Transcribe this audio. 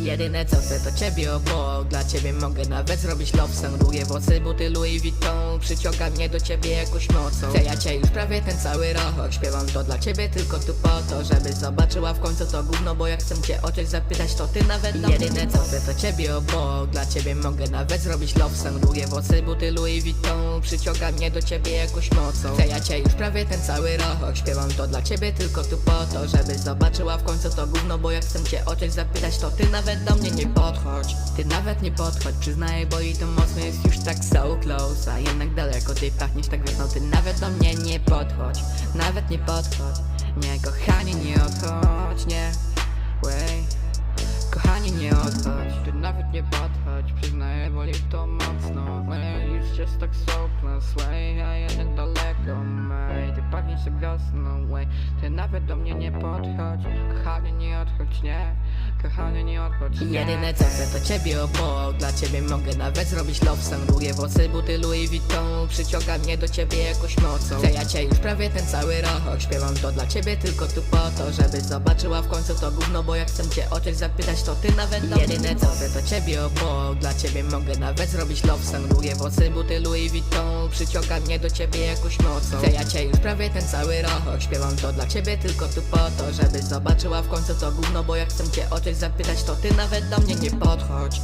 Jedyne co chcę to ciebie obok. Dla ciebie mogę nawet zrobić song Długie włosy, buty Louis Vuitton. Przyciąga mnie do ciebie jakąś mocą. Chcę ja cię już prawie ten cały rok Śpiewam to dla ciebie tylko tu po to Żeby zobaczyła w końcu to gówno Bo jak chcę cię o coś zapytać to ty nawet do Jedyne co chcę to ciebie obok. Dla ciebie mogę nawet zrobić song Długie włosy, buty Louis Vuitton. Przyciąga mnie do ciebie jakąś mocą. Chcę ja cię już prawie ten cały rok Śpiewam to dla ciebie tylko tu po to Żeby zobaczyła w końcu to gówno Bo jak chcę cię o coś zapytać to ty nawet do mnie nie podchodź. Ty nawet nie podchodź Przyznaję, bo i to mocno jest już tak so close. A jednak daleko ty pachniesz tak wiosną Ty nawet do mnie nie podchodź. Nawet nie podchodź. Nie kochanie nie odchodź Nie. Way. Kochanie nie odchodź. Ty nawet nie podchodź Przyznaję, boli to mocno. Way już jest tak so close. Way a jeden daleko Way. Ty pachniesz jak wiosną Way. Ty nawet do mnie nie podchodź. Kochanie nie odchodź, nie Kochanie nie odchodź, nie. Jedyne co chcę to ciebie obok. Dla ciebie mogę nawet zrobić song Długie włosy, buty Louis Vuitton. Przyciąga mnie do ciebie jakąś mocą. Chcę ja cię już prawie ten cały rok. Śpiewam to dla ciebie tylko tu po to Żeby zobaczyła w końcu to gówno Bo jak chcę cię o coś zapytać to ty nawet do Jedyne co chcę to ciebie obok. Dla ciebie mogę nawet zrobić song Długie włosy, buty Louis Vuitton. Przyciąga mnie do ciebie jakąś mocą. Chcę ja cię już prawie ten cały rok. Śpiewam to dla ciebie tylko tu po to Żeby zobaczyła w końcu to gówno Bo jak chcę cię o zapytać to ty nawet do mnie nie podchodź